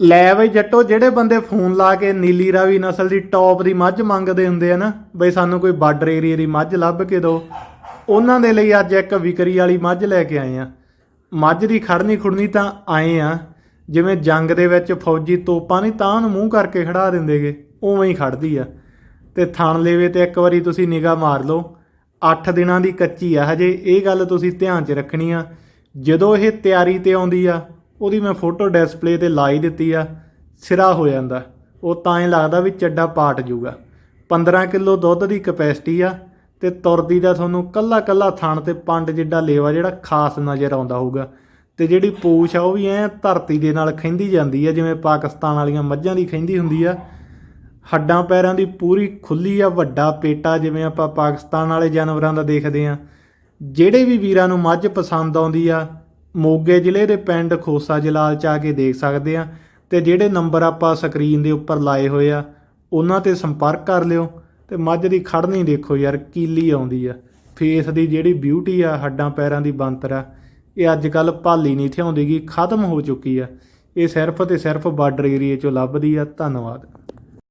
ਲੈ ਬਈ ਜੱਟੋ, ਜਿਹੜੇ ਬੰਦੇ ਫੋਨ ਲਾ ਕੇ ਨੀਲੀ ਰਾਵੀ ਨਸਲ ਦੀ ਟੌਪ ਦੀ ਮੱਝ ਮੰਗਦੇ ਹੁੰਦੇ ਆ ਨਾ, ਬਈ ਸਾਨੂੰ ਕੋਈ ਬਾਰਡਰ ਏਰੀਆ ਦੀ ਮੱਝ ਲੱਭ ਕੇ ਦਿਓ। ਉਹਨਾਂ ਦੇ ਲਈ ਅੱਜ ਇੱਕ ਵਿਕਰੀ ਵਾਲੀ ਮੱਝ ਲੈ ਕੇ ਆਏ ਆ। ਮੱਝ ਦੀ ਖੜਨੀ ਖੁੜਨੀ ਤਾਂ ਆਏ ਆ, ਜਿਵੇਂ ਜੰਗ ਦੇ ਵਿੱਚ ਫੌਜੀ ਤੋਪਾਂ ਨਹੀਂ ਤਾਂ ਉਹਨੂੰ ਮੂੰਹ ਕਰਕੇ ਖੜਾ ਦਿੰਦੇਗੇ, ਉਵੇਂ ਹੀ ਖੜਦੀ ਆ। ਤੇ ਥਣ ਲੇਵੇ ਤੇ ਇੱਕ ਵਾਰੀ ਤੁਸੀਂ ਨਿਗਾਹ ਮਾਰ ਲਓ 8 ਦਿਨਾਂ ਦੀ ਕੱਚੀ ਆ ਹਜੇ, ਇਹ ਗੱਲ ਤੁਸੀਂ ਧਿਆਨ 'ਚ ਰੱਖਣੀ ਆ। ਜਦੋਂ ਇਹ ਤਿਆਰੀ ਤੇ ਆਉਂਦੀ ਆ ਉਹਦੀ ਮੈਂ ਫੋਟੋ ਡਿਸਪਲੇ ਤੇ ਲਾਈ ਦਿੱਤੀ ਆ, ਸਿਰਾ ਹੋ ਜਾਂਦਾ। ਉਹ ਤਾਂ ਹੀ ਲੱਗਦਾ ਵੀ ਚੱਡਾ ਪਾਟ ਜੂਗਾ। 15 ਕਿਲੋ ਦੁੱਧ ਦੀ ਕਪੈਸਿਟੀ ਆ ਤੇ ਤੁਰਦੀ ਦਾ ਤੁਹਾਨੂੰ ਕੱਲਾ ਕੱਲਾ ਥਣ ਤੇ ਪੰਡ ਜਿੱਡਾ ਲੇਵਾ ਜਿਹੜਾ ਖਾਸ ਨਜ਼ਰ ਆਉਂਦਾ ਹੋਊਗਾ। ਤੇ ਜਿਹੜੀ ਪੂਛ ਆ, ਉਹ ਵੀ ਐ ਧਰਤੀ ਦੇ ਨਾਲ ਖਿੰਦੀ ਜਾਂਦੀ ਆ, ਜਿਵੇਂ ਪਾਕਿਸਤਾਨ ਵਾਲੀਆਂ ਮੱਝਾਂ ਦੀ ਖਿੰਦੀ ਹੁੰਦੀ ਆ। ਹੱਡਾਂ ਪੈਰਾਂ ਦੀ ਪੂਰੀ ਖੁੱਲੀ ਆ, ਵੱਡਾ ਪੇਟਾ ਜਿਵੇਂ ਆਪਾਂ ਪਾਕਿਸਤਾਨ ਵਾਲੇ ਜਾਨਵਰਾਂ ਦਾ ਦੇਖਦੇ ਆ। ਜਿਹੜੇ ਵੀ ਵੀਰਾਂ ਨੂੰ ਮੱਝ ਪਸੰਦ ਆਉਂਦੀ ਆ ਮੋਗੇ ਜ਼ਿਲ੍ਹੇ ਦੇ ਪਿੰਡ ਖੋਸਾ ਜਲਾਲ ਚ ਆ ਕੇ ਦੇਖ ਸਕਦੇ ਆ ਤੇ ਜਿਹੜੇ ਨੰਬਰ ਆਪਾਂ ਸਕਰੀਨ ਦੇ ਉੱਪਰ ਲਾਏ ਹੋਏ ਆ, ਉਹਨਾਂ ਤੇ ਸੰਪਰਕ ਕਰ ਲਿਓ ਤੇ ਮੱਝ ਦੀ ਖੜਨੀ ਦੇਖੋ ਯਾਰ, ਕੀਲੀ ਆਉਂਦੀ ਆ। ਫੇਸ ਦੀ ਜਿਹੜੀ ਬਿਊਟੀ ਆ, ਹੱਡਾਂ ਪੈਰਾਂ ਦੀ ਬੰਤਰ ਆ, ਇਹ ਅੱਜ ਕੱਲ ਭਾਲੀ ਨਹੀਂ ਥਿਆਉਂਦੀਗੀ ਖਤਮ ਹੋ ਚੁੱਕੀ ਆ। ਇਹ ਸਿਰਫ ਤੇ ਸਿਰਫ ਬਾਰਡਰ ਏਰੀਏ ਚੋਂ ਲੱਭਦੀ ਆ। ਧੰਨਵਾਦ।